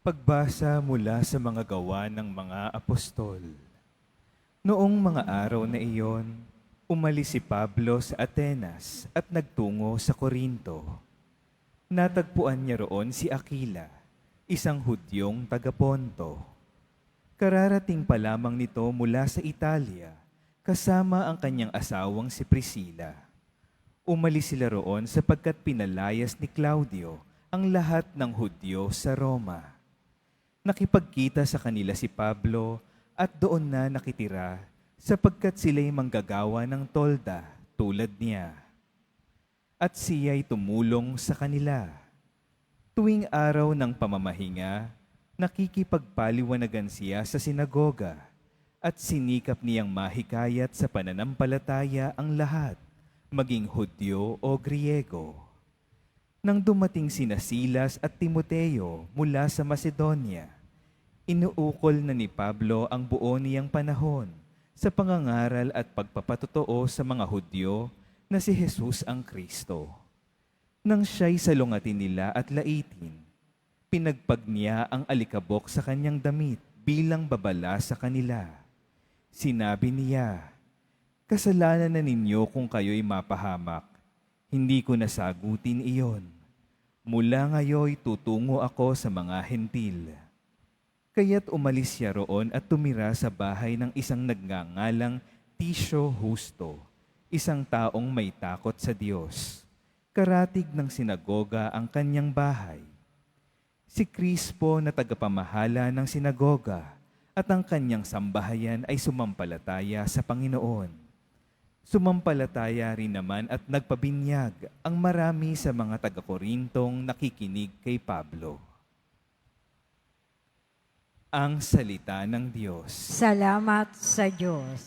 Pagbasa mula sa mga gawa ng mga apostol. Noong mga araw na iyon, umalis si Pablo sa Atenas at nagtungo sa Korinto. Natagpuan niya roon si Aquila, isang Hudyong taga-Ponto. Kararating pa lamang nito mula sa Italia, kasama ang kanyang asawang si Priscilla. Umalis sila roon sapagkat pinalayas ni Claudio ang lahat ng Hudyo sa Roma. Nakipagkita sa kanila si Pablo at doon na nakitira sapagkat sila'y manggagawa ng tolda tulad niya. At siya'y tumulong sa kanila. Tuwing araw ng pamamahinga, nakikipagpaliwanagan siya sa sinagoga at sinikap niyang mahikayat sa pananampalataya ang lahat, maging Hudyo o Griego. Nang dumating sina Silas at Timoteo mula sa Macedonia, inuukol na ni Pablo ang buo niyang panahon sa pangangaral at pagpapatotoo sa mga Hudyo na si Jesus ang Kristo. Nang siya'y salungatin nila at laitin, pinagpag niya ang alikabok sa kanyang damit bilang babala sa kanila. Sinabi niya, Kasalanan na ninyo kung kayo'y mapahamak. Hindi ko nasagutin iyon. Mula ngayoy tutungo ako sa mga hentil. Kaya't umalis siya roon at tumira sa bahay ng isang nagngangalang Tisyo Husto, isang taong may takot sa Diyos. Karatig ng sinagoga ang kanyang bahay. Si Crispo na tagapamahala ng sinagoga at ang kanyang sambahayan ay sumampalataya sa Panginoon. Sumampalataya rin naman at nagpabinyag ang marami sa mga taga-Korintong nakikinig kay Pablo. Ang Salita ng Diyos. Salamat sa Diyos.